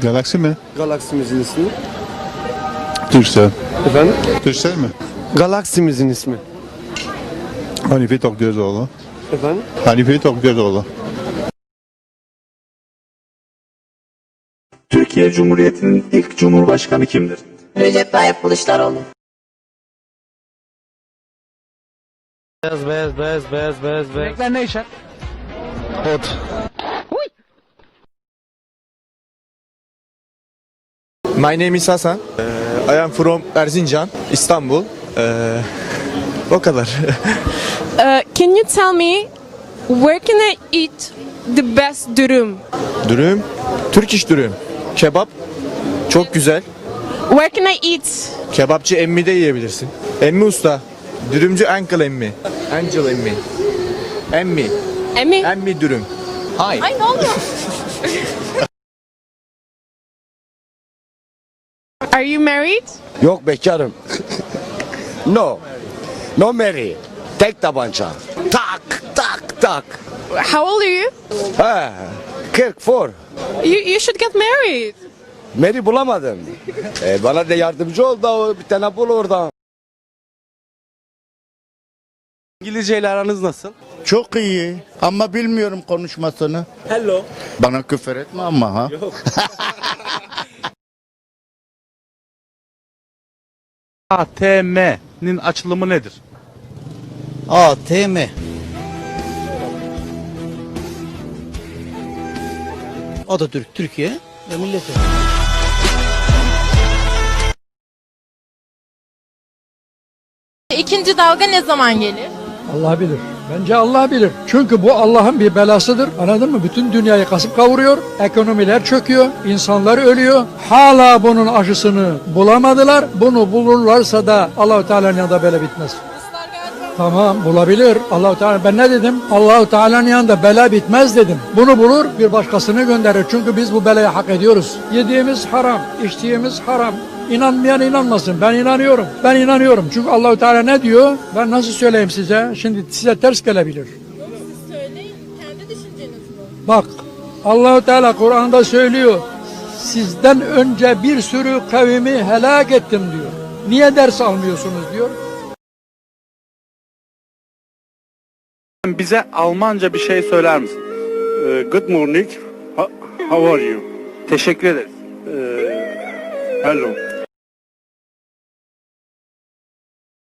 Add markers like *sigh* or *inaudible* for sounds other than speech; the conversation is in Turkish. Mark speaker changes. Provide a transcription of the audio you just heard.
Speaker 1: Galaksi mi?
Speaker 2: Galaksimizin ismi.
Speaker 1: Türksel.
Speaker 2: Efendim?
Speaker 1: Türksel mi?
Speaker 2: Galaksimizin ismi.
Speaker 1: Hanife Tokgözoğlu.
Speaker 2: Efendim?
Speaker 1: Hanife Tokgözoğlu.
Speaker 3: Türkiye Cumhuriyeti'nin ilk cumhurbaşkanı kimdir?
Speaker 4: Recep Tayyip Kılıçdaroğlu.
Speaker 2: Beyaz beyaz beyaz beyaz beyaz beyaz.
Speaker 5: Renkler ne işer?
Speaker 6: My name is Hasan. Uh, I am from Erzincan, İstanbul. Uh, o kadar. *laughs*
Speaker 7: Uh, can you tell me where can I eat the best dürüm?
Speaker 6: dürüm, Türk iş dürüm. Kebap, çok güzel.
Speaker 7: Where can I eat?
Speaker 6: Kebapçı emmi de yiyebilirsin. Emmi usta. Dürümcü Uncle emmi. Angel emmi. Emmi.
Speaker 7: Emi?
Speaker 6: Emmi dürüm. Hay.
Speaker 7: Ay ne oluyor? *laughs* Are you married?
Speaker 8: Yok bekarım. *laughs* no. No Mary. Tek tabanca. Tak tak tak.
Speaker 7: How old are you?
Speaker 8: He. 44.
Speaker 7: You, you should get married.
Speaker 8: Mary bulamadım. e, bana da yardımcı ol da o bir tane bul oradan.
Speaker 2: İngilizce ile aranız nasıl?
Speaker 9: Çok iyi ama bilmiyorum konuşmasını.
Speaker 2: Hello.
Speaker 9: Bana küfür etme ama ha. *laughs*
Speaker 5: ATM'nin açılımı nedir?
Speaker 9: ATM. Atatürk Türkiye ve milleti.
Speaker 7: İkinci dalga ne zaman gelir?
Speaker 10: Allah bilir. Bence Allah bilir. Çünkü bu Allah'ın bir belasıdır. Anladın mı? Bütün dünyayı kasıp kavuruyor. Ekonomiler çöküyor. insanlar ölüyor. Hala bunun aşısını bulamadılar. Bunu bulurlarsa da Allahu Teala'nın yanında böyle bitmez. Tamam bulabilir. Allahu Teala ben ne dedim? Allahu Teala'nın yanında bela bitmez dedim. Bunu bulur bir başkasını gönderir. Çünkü biz bu belayı hak ediyoruz. Yediğimiz haram, içtiğimiz haram. İnanmayan inanmasın. Ben inanıyorum. Ben inanıyorum. Çünkü Allahu Teala ne diyor? Ben nasıl söyleyeyim size? Şimdi size ters gelebilir.
Speaker 7: Söyleyin kendi düşünceniz bu.
Speaker 10: Bak Allahu Teala Kur'an'da söylüyor. Sizden önce bir sürü kavmi helak ettim diyor. Niye ders almıyorsunuz diyor.
Speaker 5: Bize Almanca bir şey söyler misin?
Speaker 11: good morning. How, how are you?
Speaker 5: Teşekkür ederiz.
Speaker 11: hello.